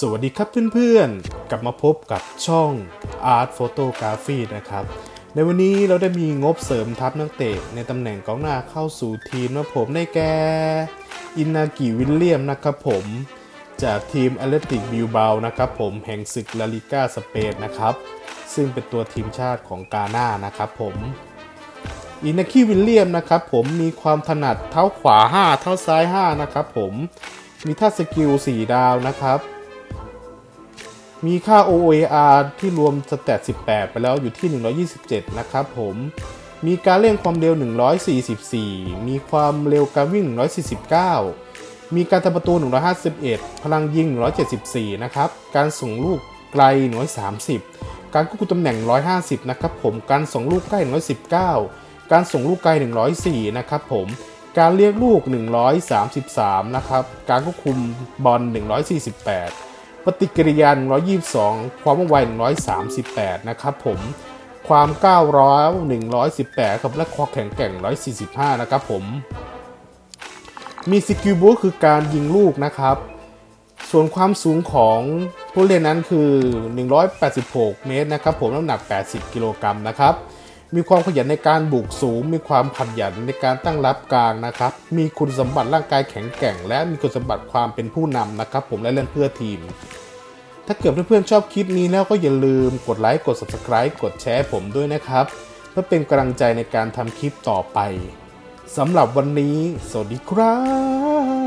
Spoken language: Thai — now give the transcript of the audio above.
สวัสดีครับเพื่อนๆ กลับมาพบกับช่อง Art Photography นะครับ ในวันนี้เราได้มีงบเสริมทัพนักเตะในตำแหน่งกองหน้าเข้าสู่ทีมนะผมได้แก่อินนากิวิลเลียมนะครับผม จากทีมแอตเลติกบิลเบานะครับผมแห่งศึกลาลิก้าสเปนนะครับ ซึ่งเป็นตัวทีมชาติของกาหน้านะครับผมอินาคิวิลเลียมนะครับผมมีความถนัดเท้าขวา 5 เท้าซ้าย 5 นะครับผมมีท่าสกิล 4 ดาวนะครับ มีค่า OAR ที่รวมสแตท18 ไปแล้วอยู่ที่ 127 นะครับผม มีการเร่งความเร็ว 144 มีความเร็วการวิ่ง 149 มีการทำประตู 151 พลังยิง 174 นะครับ การส่งลูกไกล 130 การควบคุมตำแหน่ง 150 นะครับผม การส่งลูกใกล้ 119 การส่งลูกไกล 104 นะครับผม การเรียกลูก 133 นะครับ การควบคุมบอล 148 ปฏิกิริยา122 ความว่องไว 138 นะครับผม ความก้าวร้าว118 ครับและความแข็งแกร่ง 145 นะครับผม มีสกิลบูคือการยิงลูกนะครับ ส่วนความสูงของผู้เล่นนั้นคือ 186 เมตรนะครับผม น้ำหนัก 80 กิโลกรัมนะครับมีความขยันในการบุกสูง มีความขยันในการตั้งรับกลางนะครับ มีคุณสมบัติร่างกายแข็งแกร่ง และมีคุณสมบัติความเป็นผู้นำนะครับ ผมและเล่นเพื่อทีม ถ้าเกิดเพื่อนๆชอบคลิปนี้แล้วก็อย่าลืมกดไลค์กด subscribe กดแชร์ผมด้วยนะครับ เพื่อเป็นกำลังใจในการทำคลิปต่อไปสำหรับวันนี้ สวัสดีครับ